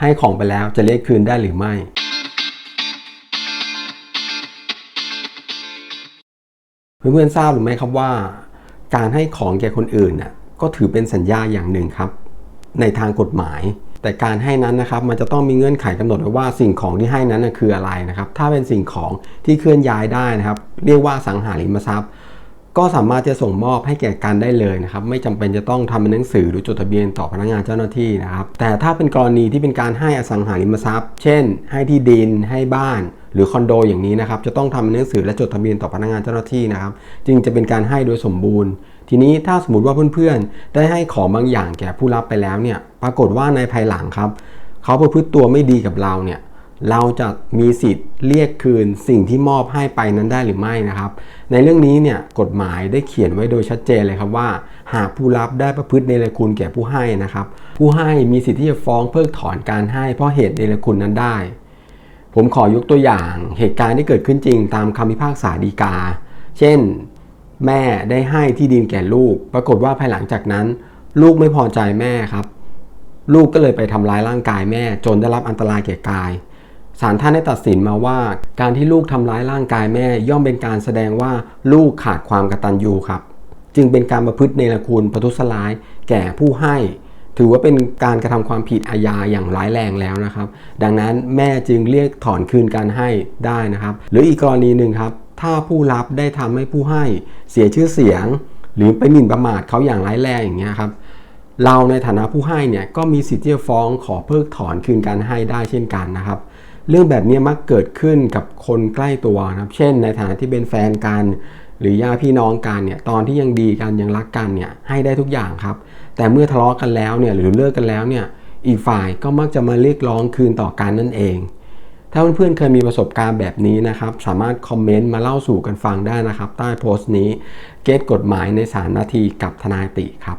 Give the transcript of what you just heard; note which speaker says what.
Speaker 1: ให้ของไปแล้วจะเรียกคืนได้หรือไม่ เพื่อนๆทราบหรือไม่ครับว่า การให้ของแก่คนอื่นน่ะก็ถือเป็นสัญญาอย่างหนึ่งครับ ในทางกฎหมาย แต่การให้นั้นนะครับมันจะต้องมีเงื่อนไขกำหนดไว้ว่าสิ่งของที่ให้นั้นคืออะไรนะครับ ถ้าเป็นสิ่งของที่เคลื่อนย้ายได้นะครับ เรียกว่าสังหาริมทรัพย์ ก็สามารถจะส่งมอบให้แก่กันได้เลยนะครับ ไม่จำเป็นจะต้องทำเป็นหนังสือหรือจดทะเบียนต่อพนักงานเจ้าหน้าที่นะครับ แต่ถ้าเป็นกรณีที่เป็นการให้อสังหาริมทรัพย์ เช่น ให้ที่ดินให้บ้านหรือคอนโดอย่างนี้นะครับจะต้องทำเป็นหนังสือและจดทะเบียนต่อพนักงานเจ้าหน้าที่นะครับ จึงจะเป็นการให้โดยสมบูรณ์ ทีนี้ถ้าสมมติว่าเพื่อนๆ ได้ให้ของบางอย่างแก่ผู้รับไปแล้วเนี่ยปรากฏว่าในภายหลังครับ เขาประพฤติตัวไม่ดีกับเราเนี่ย เราจะมีสิทธิ์เรียกคืนสิ่งที่มอบให้ไปนั้นได้หรือไม่นะครับ ในเรื่องนี้เนี่ยกฎหมายได้เขียนไว้โดยชัดเจนเลยครับว่า หากผู้รับได้ประพฤติเนรคุณแก่ผู้ให้นะครับ ผู้ให้มีสิทธิ์ที่จะฟ้องเพิกถอนการให้เพราะเหตุเนรคุณนั้นได้ ผมขอยกตัวอย่างเหตุการณ์ที่เกิดขึ้นจริงตามคำพิพากษาฎีกา เช่น แม่ได้ให้ที่ดินแก่ลูก ปรากฏว่าภายหลังจากนั้น ลูกไม่พอใจแม่ครับ ลูกก็เลยไปทำร้ายร่างกายแม่จนได้รับอันตรายแก่กาย ศาลท่านได้ตัดสินมาว่า การที่ลูกทำร้ายร่างกายแม่ ย่อมเป็นการแสดงว่าลูกขาดความกตัญญูครับ จึงเป็นการประพฤติเนรคุณประทุษร้าย แก่ผู้ให้ ถือว่าเป็นการกระทำความผิดอาญาอย่างร้ายแรงแล้วนะครับ ดังนั้นแม่จึงเรียกถอนคืนการให้ได้นะครับ หรืออีกกรณีหนึ่งครับ ถ้าผู้รับได้ทำให้ผู้ให้ เสียชื่อเสียง หรือไปหมิ่นประมาทเขาอย่างร้ายแรงอย่างเงี้ยครับเราในฐานะผู้ให้เนี่ยก็มีสิทธิ์ที่จะฟ้องขอเพิกถอนคืนการให้ได้เช่นกันนะครับ เรื่องแบบนี้มักเกิดขึ้นกับคนใกล้ตัวนะครับ เช่น ในฐานะที่เป็นแฟนกัน หรือญาติพี่น้องกันเนี่ยตอนที่ยังดีกันยังรักกันเนี่ยให้ได้ทุกอย่างครับ แต่เมื่อทะเลาะกันแล้วเนี่ยหรือเลิกกันแล้วเนี่ยอีกฝ่ายก็มักจะมาเรียกร้องคืนต่อกันนั่นเอง ถ้าเพื่อนๆเคยมีประสบการณ์แบบนี้นะครับ สามารถคอมเมนต์มาเล่าสู่กันฟังได้นะครับ ใต้โพสต์นี้เกตกฎหมายในสารนาทีกับทนายติครับ